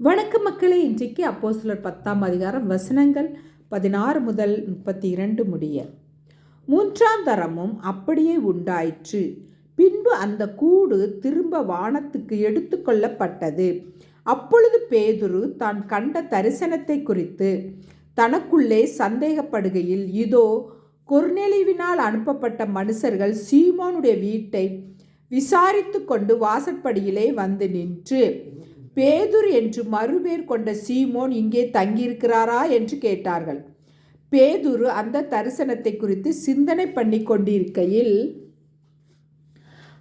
வணக்கம் மக்களே இன்றைக்கு அப்போ சிலர் பத்தாம் அதிகாரம் வசனங்கள் பதினாறு முதல் முப்பத்தி இரண்டு முடிய. மூன்றாம் தரமும் அப்படியே உண்டாயிற்று. பின்பு அந்த கூடு திரும்ப வானத்துக்கு எடுத்துக்கொள்ளப்பட்டது அப்பொழுது பேதுரு தான் கண்ட தரிசனத்தை குறித்து தனக்குள்ளே சந்தேகப்படுகையில் இதோ கொர்நெலிவினால் அனுப்பப்பட்ட மனுஷர்கள் சீமோனுடைய வீட்டை விசாரித்து கொண்டு வாசற்படியிலே வந்து நின்று பேதுர் என்று மறுபேர் கொண்ட சீமோன் இங்கே தங்கியிருக்கிறாரா என்று கேட்டார்கள். பேதுரு அந்த தரிசனத்தை குறித்து சிந்தனை பண்ணி கொண்டிருக்கையில்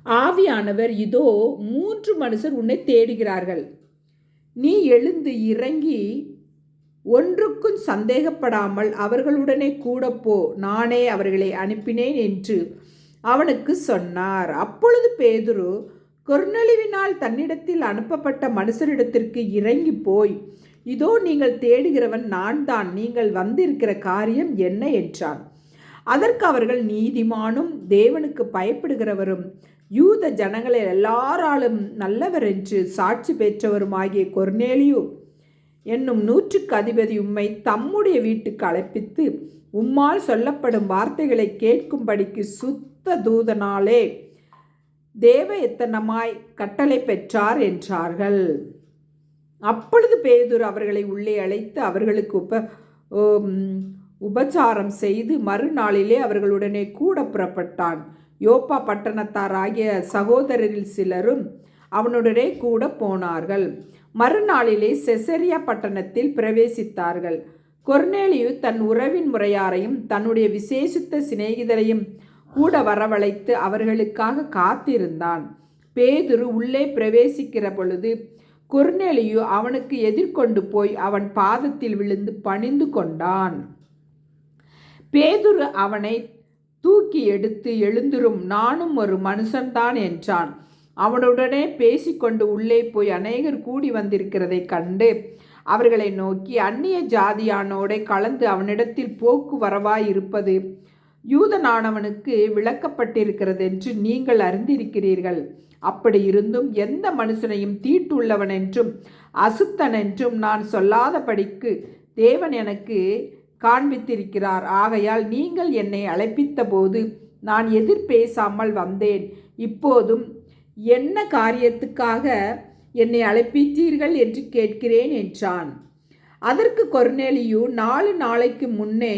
ஆவியானவர் இதோ மூன்று மனுஷர் உன்னை தேடுகிறார்கள். நீ எழுந்து இறங்கி ஒன்றுக்கும் சந்தேகப்படாமல் அவர்களுடனே கூட போ. நானே அவர்களை அனுப்பினேன் என்று அவனுக்கு சொன்னார். அப்பொழுது பேதுரு கொர்நலிவினால் தன்னிடத்தில் அனுப்பப்பட்ட மனுஷரிடத்திற்கு இறங்கி போய் இதோ நீங்கள் தேடுகிறவன் நான் தான் நீங்கள் வந்திருக்கிற காரியம் என்ன? என்றான். அதற்கு அவர்கள் நீதிமானும் தேவனுக்கு பயப்படுகிறவரும் யூத ஜனங்களை எல்லாராலும் நல்லவர் என்று சாட்சி பெற்றவருமாகிய கொர்னேலியு என்னும் நூற்றுக்கு அதிபதி உம்மை தம்முடைய வீட்டுக்கு அழைப்பித்து உம்மால் சொல்லப்படும் வார்த்தைகளை கேட்கும்படிக்கு சுத்த தூதனாலே தேவ எத்தனமாய் கட்டளை பெற்றார் என்றார்கள். அப்பொழுது பேதுர் அவர்களை உள்ளே அழைத்து அவர்களுக்கு உப உபச்சாரம் செய்து மறுநாளிலே அவர்களுடனே கூட புறப்பட்டான். யோப்பா பட்டணத்தாராகிய சகோதரரில் சிலரும் அவனுடனே கூட போனார்கள். மறுநாளிலே செசரியா பட்டணத்தில் பிரவேசித்தார்கள். கொர்னேலியு தன் உறவின் முறையாரையும் தன்னுடைய விசேஷித்த சிநேகிதரையும் கூட வரவழைத்து அவர்களுக்காக காத்திருந்தான். பேதுரு உள்ளே பிரவேசிக்கிற பொழுது குர்நெலியு அவனுக்கு எதிர்கொண்டு போய் அவன் பாதத்தில் விழுந்து பணிந்து கொண்டான். பேதுரு அவனை தூக்கி எடுத்து எழுந்திரும் நானும் ஒரு மனுஷன்தான் என்றான். அவனுடனே பேசிக்கொண்டு உள்ளே போய் அநேகர் கூடி வந்திருக்கிறதை கண்டு அவர்களை நோக்கி அந்நிய ஜாதியானோட கலந்து அவனிடத்தில் போக்கு வரவாய் இருப்பது யூதனானவனுக்கு விளக்கப்பட்டிருக்கிறது என்று நீங்கள் அறிந்திருக்கிறீர்கள். அப்படி இருந்தும் எந்த மனுஷனையும் தீட்டுள்ளவன் என்றும் அசுத்தன் என்றும் நான் சொல்லாதபடிக்கு தேவன் எனக்கு காண்பித்திருக்கிறார். ஆகையால் நீங்கள் என்னை அழைப்பித்த போது நான் எதிர் பேசாமல் வந்தேன். இப்போதும் என்ன காரியத்துக்காக என்னை அழைப்பித்தீர்கள் என்று கேட்கிறேன் என்றான். அதற்கு கொர்நேலியு நாலு நாளைக்கு முன்னே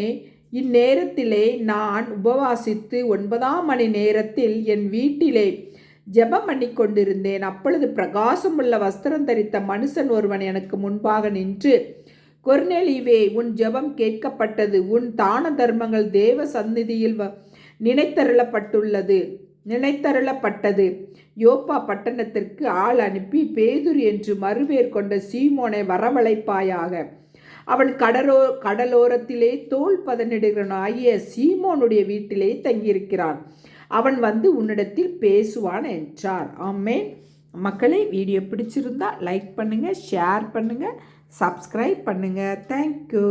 இந்நேரத்திலே நான் உபவாசித்து ஒன்பதாம் மணி நேரத்தில் என் வீட்டிலே ஜெபம் பண்ணி கொண்டிருந்தேன். அப்பொழுது பிரகாசமுள்ள வஸ்திரம் தரித்த மனுஷன் ஒருவன் எனக்கு முன்பாக நின்று கொர்நெலிவே உன் ஜெபம் கேட்கப்பட்டது. உன் தான தர்மங்கள் தேவ சந்நிதியில் நினைத்தருளப்பட்டுள்ளது. நினைத்தருளப்பட்டது. யோப்பா பட்டணத்திற்கு ஆள் அனுப்பி பேதுர் என்று மறுபேர் கொண்ட சீமோனை வரவழைப்பாயாக. அவன் கடலோ கடலோரத்திலே தோல் பதனிடுகிறனாகிய சீமோனுடைய வீட்டிலே தங்கியிருக்கிறான். அவன் வந்து உன்னிடத்தில் பேசுவான் என்றார். ஆமேன். மக்களை வீடியோ பிடிச்சிருந்தா லைக் பண்ணுங்கள் ஷேர் பண்ணுங்கள் சப்ஸ்கிரைப் பண்ணுங்கள் தேங்க்யூ